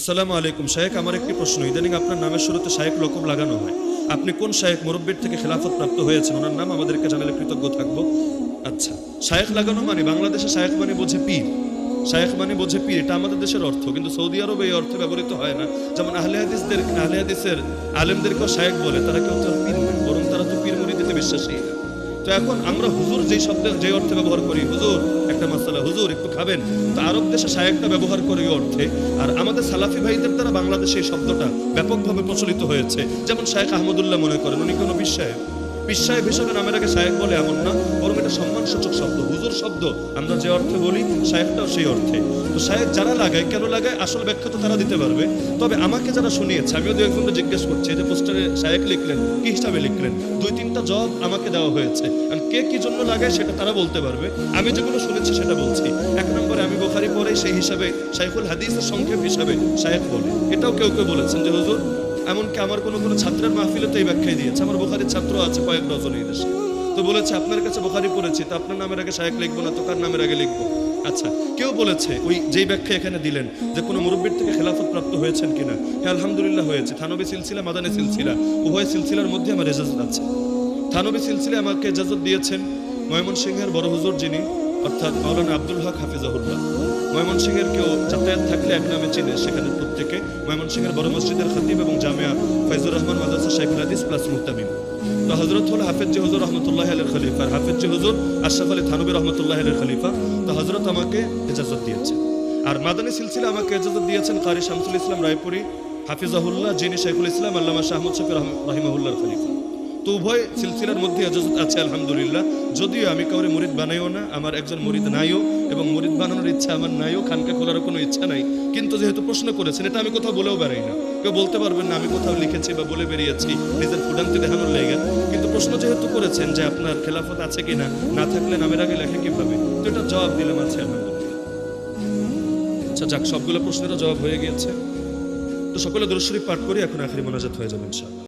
আসসালামু আলাইকুম। শায়েক আমার একটি প্রশ্ন। ইদানিং আপনার নামের শুরুতে শায়েক লকব লাগানো হয়। আপনি কোন শায়েক মুরব্বীর থেকে খেলাফত প্রাপ্ত হয়েছেন? ওনার নাম আমাদেরকে জানালে কৃতজ্ঞ থাকব। আচ্ছা শায়েক লাগানো মানে বাংলাদেশে শায়েক মানে বোঝে পীর। শায়েখ মানে বোঝে পীর, এটা আমাদের দেশের অর্থ। কিন্তু সৌদি আরবে এই অর্থে ব্যবহৃত হয় না। যেমন আহলে হাদিসদের আহলে হাদিসের আলেমদেরকেও শায়েক বলে। তারা কেউ তো পীর বরং তারা তো পীর মুরিদিতে বিশ্বাসী। না তো এখন আমরা হুজুর যেই শব্দের যে অর্থে ব্যবহার করি, হুজুর, একটা মাসালা, হুজুর, একটু খাবেন। তো আরব দেশে শায়েকটা ব্যবহার করে অর্থে। আর আমাদের সালাফি ভাইদের দ্বারা বাংলাদেশে এই শব্দটা ব্যাপকভাবে প্রচলিত হয়েছে। যেমন শায়েখ আহমদুল্লাহ মনে করেন, উনি কোনো বিশ্বায়ক বিশ্বায়ক হিসাবে নামের আগে শায়েক বলে এমন না, বরং এটা সম্মানসূচক শব্দ, হুজুর শব্দ। আমরা যে অর্থে বলি, সাহেবটাও সেই অর্থে। তো সাহেব যারা লাগায়, কেন লাগায়, আসল ব্যাখ্যা তো তারা দিতে পারবে। তবে আমাকে যারা শুনিয়েছে, আমিও দু একজনকে জিজ্ঞেস করছি যে পোস্টারে সাহেব লিখলেন, কি হিসাবে লিখলেন? দুই তিনটা জব আমাকে দেওয়া হয়েছে। আর কে কি জন্য লাগায়, সেটা তারা বলতে পারবে। আমি যেগুলো শুনেছি, সেটা বলছি। এক নম্বরে আমি বোখারি পরে সেই হিসাবে শাইখুল হাদিসের সংক্ষেপ হিসাবে সাহেব বলে। এটাও কেউ কেউ বলেছেন যে, হুজুর এমনকি আমার কোনো কোনো ছাত্রের মাহফিলে তো এই ব্যাখ্যাই দিয়েছে। আমার বোখারির ছাত্র আছে কয়েক ডজন এই দেশে। তো বলেছে, আপনার কাছে বোখারি পড়েছি, তো আপনার নামের আগে শায়েক লিখব না, তো কার নামের আগে লিখব? আচ্ছা কেউ বলেছে ওই যেই ব্যাখ্যা এখানে দিলেন যে কোনো মুরব্বীর থেকে খেলাফত প্রাপ্ত হয়েছেন কিনা? হ্যাঁ আলহামদুলিল্লাহ হয়েছে। থানবী সিলসিলা, মাদানে সিলসিলা, উভয় সিলসিলার মধ্যে আমার এজাজত আছে। থানবী সিলসিলা আমাকে এজাজত দিয়েছেন ময়মনসিংহের বড় হুজুর যিনি, অর্থাৎ মাওলানা আব্দুল হক হাফিজাহুল্লাহ। ময়মনসিংহের কেউ যাতায়াত থাকলে এক নামে চিনে সেখানে প্রত্যেকে ময়মনসিংহের বড় মসজিদের খতিব এবং জামিয়া ফাইজুর রহমান, মাদ্রাসা শাইখুল হাদিস প্লাস মুহতামিম। তো হজরত হল হাফেজ জি হুজুর রহমতুল্লাহ আলের খলিফা। আর হাফেজ জি হুজুর আশরাফ আলী থানবী রহমতুল্লাহ আলের খলিফা। তো হজরত আমাকে এজাজত দিয়েছে। আর মাদানী সিলসিলা আমাকে এজাজত দিয়েছেন কারি শামসুল ইসলাম রায়পুরি, হাফিজাহুল্লাহ, যিনি শাইখুল ইসলাম, আল্লামা শাহমুদ শফি রহিমাহুল্লাহর খলিফা। তো উভয় সিলসিলার মধ্যে আছে, আলহামদুলিল্লাহ। যদিও আমি কাউরে মুরিদ বানাইও না, আমার একজন মুরিদ নাইও, এবং মুরিদ বানানোর ইচ্ছা আমার নাইও, খানকে খোলার কোনো ইচ্ছা নাই। কিন্তু যেহেতু প্রশ্ন করেছেন, এটা আমি কোথাও বলেও বেড়াই না। কেউ বলতে পারবেন না, আমি কোথাও লিখেছি বা বলে বেরিয়েছি, নিজের ফুডান্তি দেখানোর লেগে। কিন্তু প্রশ্ন যেহেতু করেছেন যে আপনার খেলাফত আছে কিনা, না না থাকলে নামের আগে লেখে কীভাবে? তো এটা জবাব দিলাম আছে আচ্ছা যাক, সবগুলো প্রশ্নেরও জবাব হয়ে গিয়েছে। তো সকলে দরশরী পাঠ করি, এখন আখরি মোনাজাত হয়ে যাবে, ইনশাআল্লাহ।